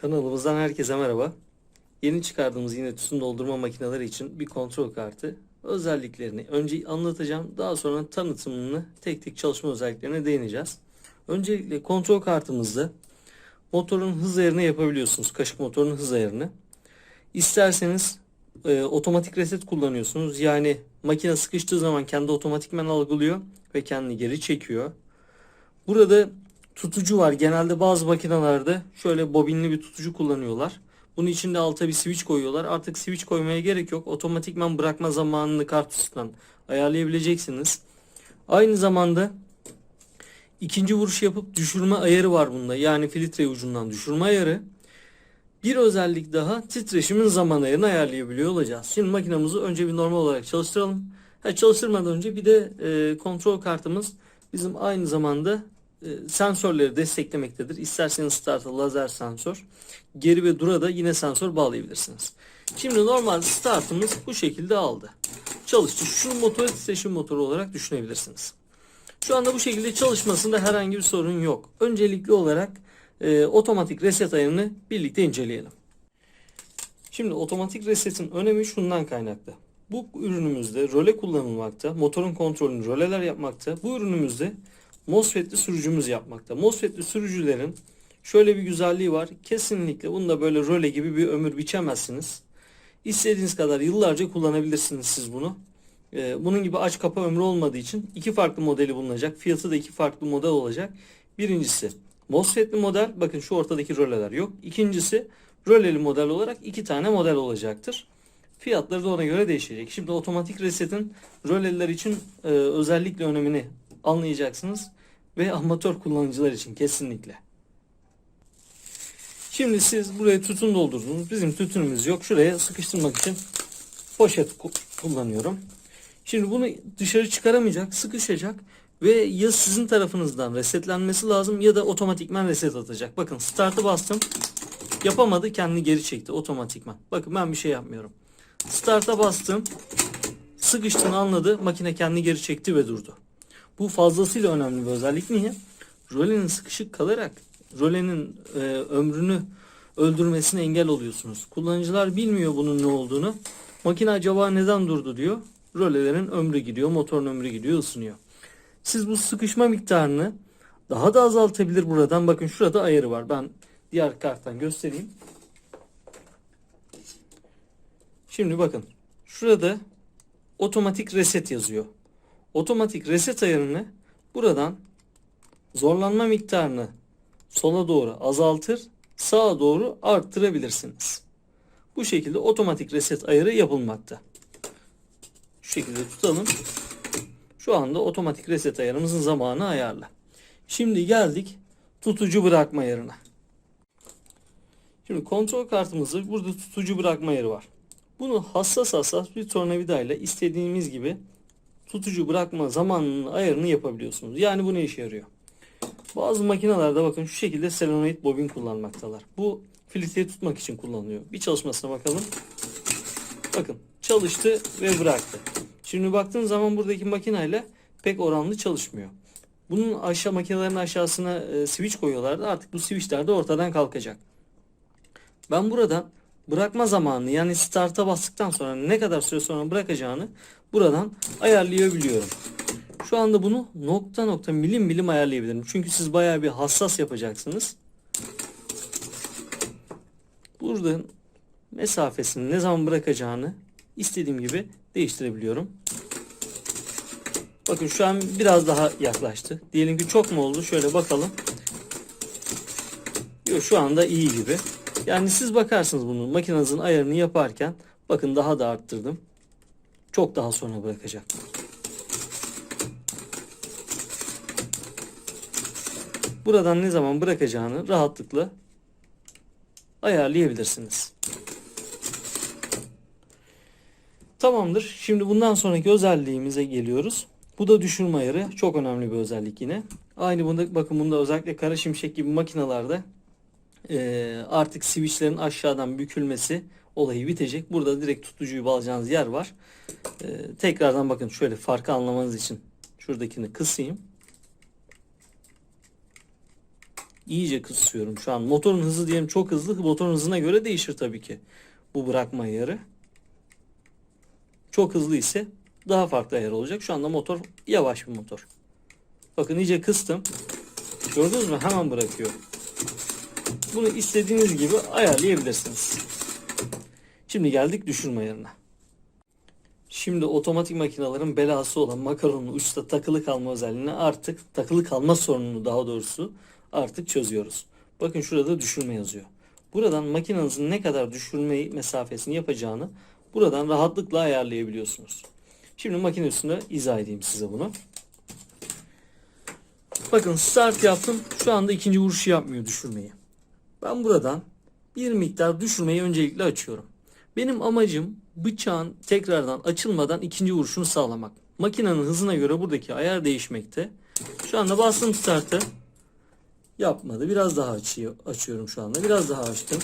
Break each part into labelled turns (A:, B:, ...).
A: Kanalımızdan herkese merhaba. Yeni çıkardığımız yine tütün doldurma makineleri için bir kontrol kartı. Özelliklerini önce anlatacağım. Daha sonra tanıtımını tek tek çalışma özelliklerine değineceğiz. Öncelikle kontrol kartımızda motorun hız ayarını yapabiliyorsunuz. Kaşık motorunun hız ayarını. İsterseniz e, otomatik reset kullanıyorsunuz. Yani makine sıkıştığı zaman kendi otomatikmen algılıyor ve kendini geri çekiyor. Burada tutucu var. Genelde bazı makinelerde şöyle bobinli bir tutucu kullanıyorlar. Bunun için de alta bir switch koyuyorlar. Artık switch koymaya gerek yok. Otomatikman bırakma zamanını kartustan ayarlayabileceksiniz. Aynı zamanda ikinci vuruş yapıp düşürme ayarı var bunda. Yani filtre ucundan düşürme ayarı. Bir özellik daha titreşimin zaman ayarını ayarlayabiliyor olacağız. Şimdi makinamızı önce bir normal olarak çalıştıralım. Ha, çalıştırmadan önce bir de e, kontrol kartımız bizim aynı zamanda e, sensörleri desteklemektedir. İsterseniz start'a lazer sensör, geri ve dura da yine sensör bağlayabilirsiniz. Şimdi normal startımız bu şekilde aldı. Çalıştı. Şu motoru titreşim motoru olarak düşünebilirsiniz. Şu anda bu şekilde çalışmasında herhangi bir sorun yok. Öncelikli olarak e, otomatik reset ayarını birlikte inceleyelim. Şimdi otomatik resetin önemi şundan kaynaklı. Bu ürünümüzde röle kullanılmakta, motorun kontrolünü röleler yapmakta. Bu ürünümüzde MOSFET'li sürücümüz yapmakta. MOSFET'li sürücülerin şöyle bir güzelliği var. Kesinlikle bunda böyle röle gibi bir ömür biçemezsiniz. İstediğiniz kadar yıllarca kullanabilirsiniz siz bunu. Ee, bunun gibi aç kapa ömrü olmadığı için iki farklı modeli bulunacak. Fiyatı da iki farklı model olacak. Birincisi MOSFET'li model. Bakın şu ortadaki röleler yok. İkincisi röleli model olarak iki tane model olacaktır. Fiyatları da ona göre değişecek. Şimdi otomatik resetin röleliler için e, özellikle önemini anlayacaksınız ve amatör kullanıcılar için kesinlikle. Şimdi siz buraya tütün doldurdunuz. Bizim tütünümüz yok. Şuraya sıkıştırmak için poşet ku- kullanıyorum. Şimdi bunu dışarı çıkaramayacak, sıkışacak ve ya sizin tarafınızdan resetlenmesi lazım ya da otomatikman reset atacak. Bakın startı bastım. Yapamadı, kendini geri çekti otomatikman. Bakın ben bir şey yapmıyorum. Start'a bastım. Sıkıştığını anladı. Makine kendini geri çekti ve durdu. Bu fazlasıyla önemli bir özellik. Niye? Rölenin sıkışık kalarak rölenin e, ömrünü öldürmesine engel oluyorsunuz. Kullanıcılar bilmiyor bunun ne olduğunu. Makine acaba neden durdu diyor. Rölelerin ömrü gidiyor, motorun ömrü gidiyor, ısınıyor. Siz bu sıkışma miktarını daha da azaltabilir buradan. Bakın şurada ayarı var. Ben diğer karttan göstereyim. Şimdi bakın. Şurada otomatik reset yazıyor. Otomatik reset ayarını buradan zorlanma miktarını sola doğru azaltır, sağa doğru arttırabilirsiniz. Bu şekilde otomatik reset ayarı yapılmakta. Şu şekilde tutalım. Şu anda otomatik reset ayarımızın zamanı ayarlı. Şimdi geldik tutucu bırakma ayarına. Şimdi kontrol kartımızda burada tutucu bırakma yeri var. Bunu hassas hassas bir tornavida ile istediğimiz gibi tutucu bırakma zamanının ayarını yapabiliyorsunuz. Yani bu ne işe yarıyor? Bazı makinelerde bakın şu şekilde selenoid bobin kullanmaktalar. Bu filtreyi tutmak için kullanılıyor. Bir çalışmasına bakalım. Bakın çalıştı ve bıraktı. Şimdi baktığın zaman buradaki makineyle pek oranlı çalışmıyor. Bunun aşağı makinelerin aşağısına e, switch koyuyorlardı. Artık bu switchler de ortadan kalkacak. Ben buradan bırakma zamanını yani start'a bastıktan sonra ne kadar süre sonra bırakacağını buradan ayarlayabiliyorum. Şu anda bunu nokta nokta milim milim ayarlayabilirim. Çünkü siz bayağı bir hassas yapacaksınız. Buradan mesafesini ne zaman bırakacağını istediğim gibi değiştirebiliyorum. Bakın şu an biraz daha yaklaştı. Diyelim ki çok mu oldu? Şöyle bakalım. Yok şu anda iyi gibi. Yani siz bakarsınız bunu makinenizin ayarını yaparken bakın daha da arttırdım. Çok daha sonra bırakacak. Buradan ne zaman bırakacağını rahatlıkla ayarlayabilirsiniz. Tamamdır. Şimdi bundan sonraki özelliğimize geliyoruz. Bu da düşürme ayarı. Çok önemli bir özellik yine. Aynı bunda bakın bunda özellikle kara şimşek gibi makinalarda e, artık switchlerin aşağıdan bükülmesi olayı bitecek. Burada direkt tutucuyu bağlayacağınız yer var. E, tekrardan bakın şöyle farkı anlamanız için şuradakini kısayım. iyice kısıyorum. Şu an motorun hızı diyelim çok hızlı. Motorun hızına göre değişir tabii ki bu bırakma ayarı. Çok hızlı ise daha farklı ayar olacak. Şu anda motor yavaş bir motor. Bakın iyice kıstım. Gördünüz mü? Hemen bırakıyor. Bunu istediğiniz gibi ayarlayabilirsiniz. Şimdi geldik düşürme ayarına. Şimdi otomatik makinelerin belası olan makaronun uçta takılı kalma özelliğini artık takılı kalma sorununu daha doğrusu artık çözüyoruz. Bakın şurada düşürme yazıyor. Buradan makinenizin ne kadar düşürme mesafesini yapacağını buradan rahatlıkla ayarlayabiliyorsunuz. Şimdi makine üstünde izah edeyim size bunu. Bakın start yaptım. Şu anda ikinci vuruşu yapmıyor düşürmeyi. Ben buradan bir miktar düşürmeyi öncelikle açıyorum. Benim amacım bıçağın tekrardan açılmadan ikinci vuruşunu sağlamak. Makinenin hızına göre buradaki ayar değişmekte. Şu anda bastım startı. Yapmadı. Biraz daha açıyor, açıyorum şu anda. Biraz daha açtım.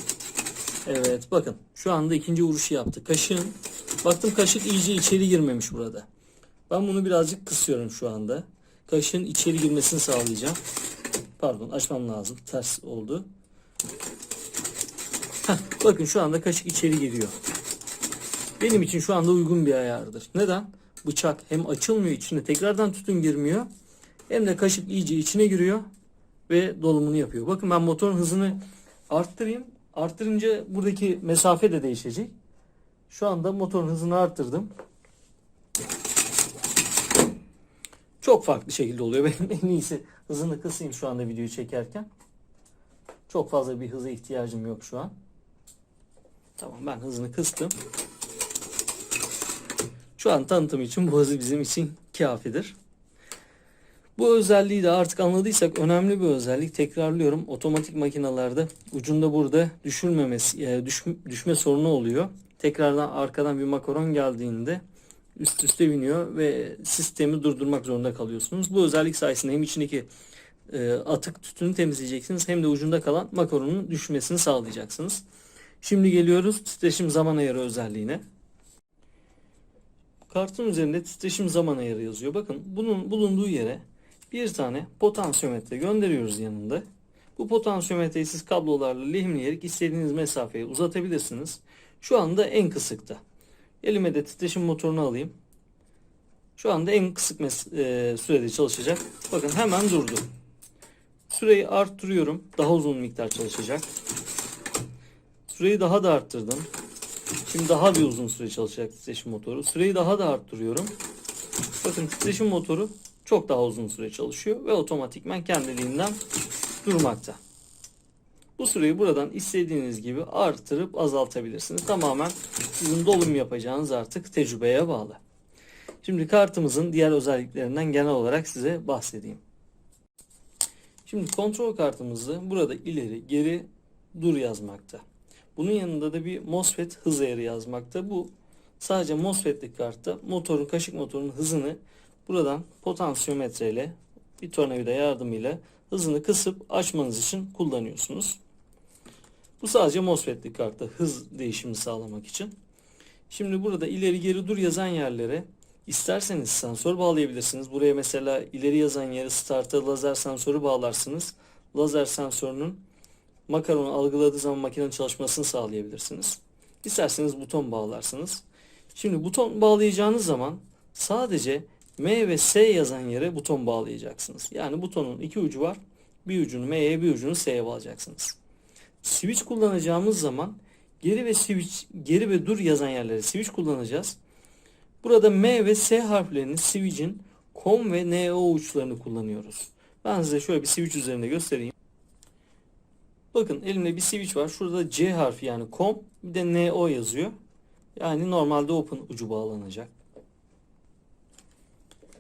A: Evet bakın şu anda ikinci vuruşu yaptı. Kaşığın baktım kaşık iyice içeri girmemiş burada. Ben bunu birazcık kısıyorum şu anda. Kaşığın içeri girmesini sağlayacağım. Pardon açmam lazım. Ters oldu. Heh, bakın şu anda kaşık içeri giriyor. Benim için şu anda uygun bir ayardır. Neden? Bıçak hem açılmıyor içine tekrardan tütün girmiyor. Hem de kaşık iyice içine giriyor ve dolumunu yapıyor. Bakın ben motorun hızını arttırayım. Arttırınca buradaki mesafe de değişecek. Şu anda motorun hızını arttırdım. Çok farklı şekilde oluyor. Benim en iyisi hızını kısayım şu anda videoyu çekerken. Çok fazla bir hıza ihtiyacım yok şu an. Tamam ben hızını kıstım. Şu an tanıtım için bu hızı bizim için kafidir. Bu özelliği de artık anladıysak önemli bir özellik. Tekrarlıyorum. Otomatik makinalarda ucunda burada düşürmemesi, e, düş, düşme sorunu oluyor. Tekrardan arkadan bir makaron geldiğinde üst üste biniyor ve sistemi durdurmak zorunda kalıyorsunuz. Bu özellik sayesinde hem içindeki e, atık tütünü temizleyeceksiniz hem de ucunda kalan makaronun düşmesini sağlayacaksınız. Şimdi geliyoruz titreşim zaman ayarı özelliğine. Kartın üzerinde titreşim zaman ayarı yazıyor. Bakın bunun bulunduğu yere bir tane potansiyometre gönderiyoruz yanında. Bu potansiyometreyi siz kablolarla lehimleyerek istediğiniz mesafeyi uzatabilirsiniz. Şu anda en kısıkta. Elime de titreşim motorunu alayım. Şu anda en kısık e, sürede çalışacak. Bakın hemen durdu. Süreyi arttırıyorum. Daha uzun miktar çalışacak. Süreyi daha da arttırdım. Şimdi daha bir uzun süre çalışacak titreşim motoru. Süreyi daha da arttırıyorum. Bakın titreşim motoru çok daha uzun süre çalışıyor ve otomatikman kendiliğinden durmakta. Bu süreyi buradan istediğiniz gibi artırıp azaltabilirsiniz. Tamamen sizin dolum yapacağınız artık tecrübeye bağlı. Şimdi kartımızın diğer özelliklerinden genel olarak size bahsedeyim. Şimdi kontrol kartımızı burada ileri geri dur yazmakta. Bunun yanında da bir MOSFET hız ayarı yazmakta. Bu sadece MOSFET'lik kartta motorun kaşık motorun hızını buradan potansiyometre ile bir tornavida yardımıyla hızını kısıp açmanız için kullanıyorsunuz. Bu sadece MOSFET'lik kartta hız değişimi sağlamak için. Şimdi burada ileri geri dur yazan yerlere isterseniz sensör bağlayabilirsiniz. Buraya mesela ileri yazan yere starta lazer sensörü bağlarsınız. Lazer sensörünün makaronu algıladığı zaman makinenin çalışmasını sağlayabilirsiniz. İsterseniz buton bağlarsınız. Şimdi buton bağlayacağınız zaman sadece M ve S yazan yere buton bağlayacaksınız. Yani butonun iki ucu var. Bir ucunu M'ye bir ucunu S'ye bağlayacaksınız. Switch kullanacağımız zaman geri ve switch, geri ve dur yazan yerlere switch kullanacağız. Burada M ve S harflerini switch'in COM ve NO uçlarını kullanıyoruz. Ben size şöyle bir switch üzerinde göstereyim. Bakın elimde bir switch var. Şurada C harfi yani COM bir de NO yazıyor. Yani normalde open ucu bağlanacak.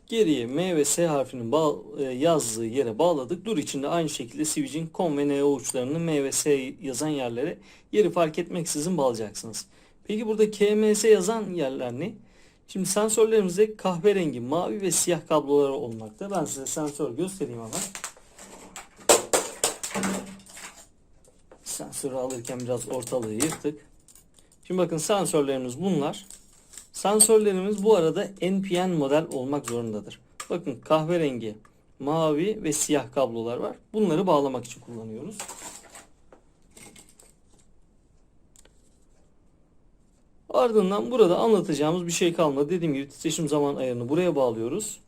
A: Geriye M ve S harfinin e, yazdığı yere bağladık. Dur içinde aynı şekilde switch'in COM ve NO uçlarını M ve S yazan yerlere yeri fark etmeksizin bağlayacaksınız. Peki burada KMS yazan yerler ne? Şimdi sensörlerimizde kahverengi, mavi ve siyah kabloları olmakta. Ben size sensör göstereyim hemen. Sensörü alırken biraz ortalığı yırttık. Şimdi bakın sensörlerimiz bunlar. Sensörlerimiz bu arada NPN model olmak zorundadır. Bakın kahverengi mavi ve siyah kablolar var. Bunları bağlamak için kullanıyoruz. Ardından burada anlatacağımız bir şey kalmadı. Dediğim gibi titreşim zaman ayarını buraya bağlıyoruz.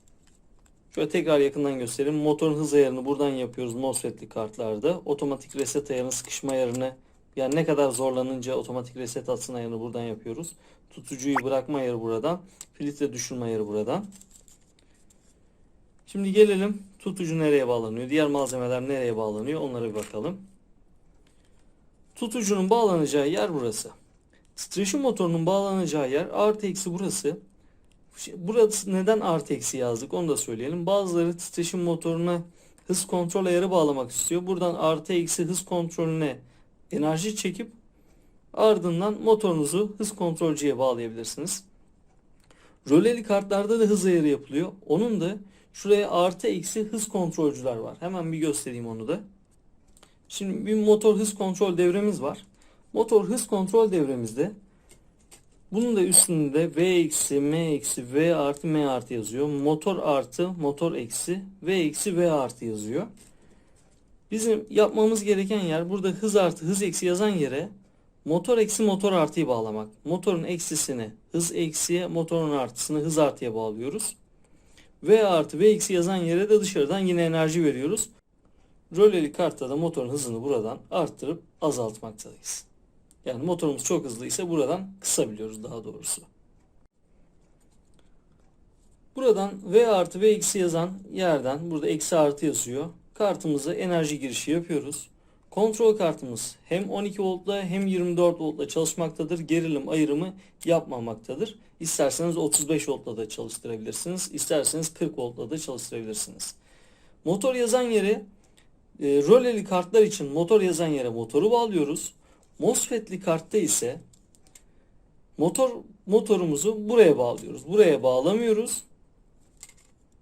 A: Şöyle tekrar yakından göstereyim. Motorun hız ayarını buradan yapıyoruz MOSFET'li kartlarda. Otomatik reset ayarını, sıkışma ayarını yani ne kadar zorlanınca otomatik reset atsın ayarını buradan yapıyoruz. Tutucuyu bırakma ayarı buradan. Filtre düşürme ayarı buradan. Şimdi gelelim tutucu nereye bağlanıyor? Diğer malzemeler nereye bağlanıyor? Onlara bir bakalım. Tutucunun bağlanacağı yer burası. Titreşim motorunun bağlanacağı yer artı eksi burası. Burası neden artı eksi yazdık onu da söyleyelim. Bazıları titreşim motoruna hız kontrol ayarı bağlamak istiyor. Buradan artı eksi hız kontrolüne enerji çekip ardından motorunuzu hız kontrolcüye bağlayabilirsiniz. Röleli kartlarda da hız ayarı yapılıyor. Onun da şuraya artı eksi hız kontrolcüler var. Hemen bir göstereyim onu da. Şimdi bir motor hız kontrol devremiz var. Motor hız kontrol devremizde bunun da üstünde V eksi M eksi V artı M artı yazıyor. Motor artı motor eksi V eksi V artı yazıyor. Bizim yapmamız gereken yer burada hız artı hız eksi yazan yere motor eksi motor artıyı bağlamak. Motorun eksisini hız eksiye motorun artısını hız artıya bağlıyoruz. V artı V eksi yazan yere de dışarıdan yine enerji veriyoruz. Röleli kartta da motorun hızını buradan arttırıp azaltmaktayız. Yani motorumuz çok hızlıysa buradan kısabiliyoruz daha doğrusu. Buradan V artı V eksi yazan yerden burada eksi artı yazıyor. Kartımıza enerji girişi yapıyoruz. Kontrol kartımız hem 12 voltla hem 24 voltla çalışmaktadır. Gerilim ayrımı yapmamaktadır. İsterseniz 35 voltla da çalıştırabilirsiniz. İsterseniz 40 voltla da çalıştırabilirsiniz. Motor yazan yere e, röleli kartlar için motor yazan yere motoru bağlıyoruz. MOSFET'li kartta ise motor motorumuzu buraya bağlıyoruz. Buraya bağlamıyoruz.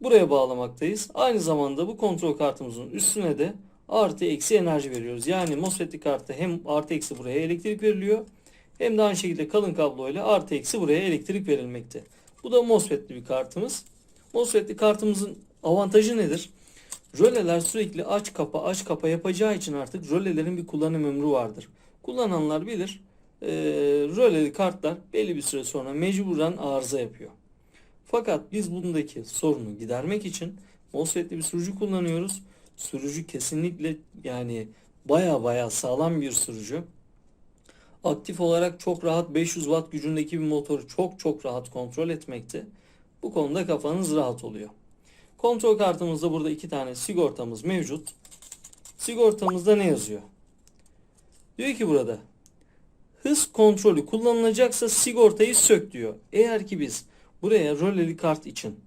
A: Buraya bağlamaktayız. Aynı zamanda bu kontrol kartımızın üstüne de artı eksi enerji veriyoruz. Yani MOSFET'li kartta hem artı eksi buraya elektrik veriliyor. Hem de aynı şekilde kalın kablo ile artı eksi buraya elektrik verilmekte. Bu da MOSFET'li bir kartımız. MOSFET'li kartımızın avantajı nedir? Röleler sürekli aç kapa aç kapa yapacağı için artık rölelerin bir kullanım ömrü vardır. Kullananlar bilir. E, röleli kartlar belli bir süre sonra mecburen arıza yapıyor. Fakat biz bundaki sorunu gidermek için MOSFET'li bir sürücü kullanıyoruz. Sürücü kesinlikle yani baya baya sağlam bir sürücü. Aktif olarak çok rahat 500 watt gücündeki bir motoru çok çok rahat kontrol etmekte. Bu konuda kafanız rahat oluyor. Kontrol kartımızda burada iki tane sigortamız mevcut. Sigortamızda ne yazıyor? Diyor ki burada hız kontrolü kullanılacaksa sigortayı sök diyor. Eğer ki biz buraya röleli kart için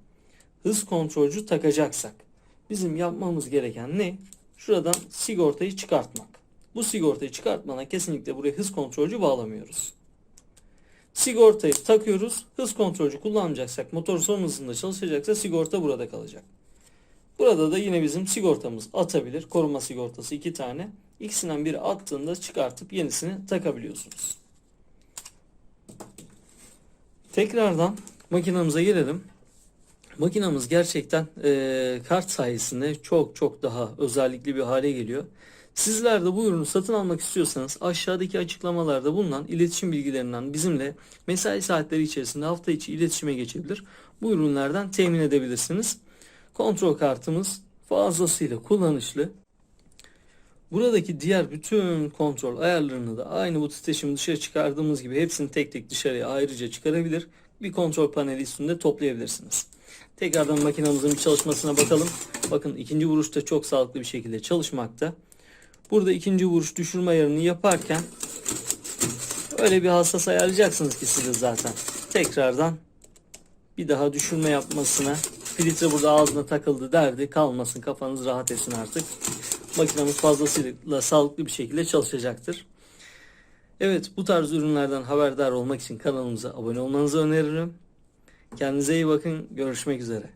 A: hız kontrolcü takacaksak bizim yapmamız gereken ne? Şuradan sigortayı çıkartmak. Bu sigortayı çıkartmana kesinlikle buraya hız kontrolcü bağlamıyoruz. Sigortayı takıyoruz. Hız kontrolcü kullanmayacaksak, motor son hızında çalışacaksa sigorta burada kalacak. Burada da yine bizim sigortamız atabilir. Koruma sigortası iki tane. İkisinden biri attığında çıkartıp yenisini takabiliyorsunuz. Tekrardan makinamıza gelelim. Makinamız gerçekten e, kart sayesinde çok çok daha özellikli bir hale geliyor. Sizler de bu ürünü satın almak istiyorsanız aşağıdaki açıklamalarda bulunan iletişim bilgilerinden bizimle mesai saatleri içerisinde hafta içi iletişime geçebilir. Bu ürünlerden temin edebilirsiniz. Kontrol kartımız fazlasıyla kullanışlı. Buradaki diğer bütün kontrol ayarlarını da aynı bu titreşimi dışarı çıkardığımız gibi hepsini tek tek dışarıya ayrıca çıkarabilir. Bir kontrol paneli üstünde toplayabilirsiniz. Tekrardan makinamızın çalışmasına bakalım. Bakın ikinci vuruşta çok sağlıklı bir şekilde çalışmakta. Burada ikinci vuruş düşürme ayarını yaparken öyle bir hassas ayarlayacaksınız ki siz zaten. Tekrardan bir daha düşürme yapmasına filtre burada ağzına takıldı derdi kalmasın kafanız rahat etsin artık. Makinamız fazlasıyla sağlıklı bir şekilde çalışacaktır. Evet bu tarz ürünlerden haberdar olmak için kanalımıza abone olmanızı öneririm. Kendinize iyi bakın. Görüşmek üzere.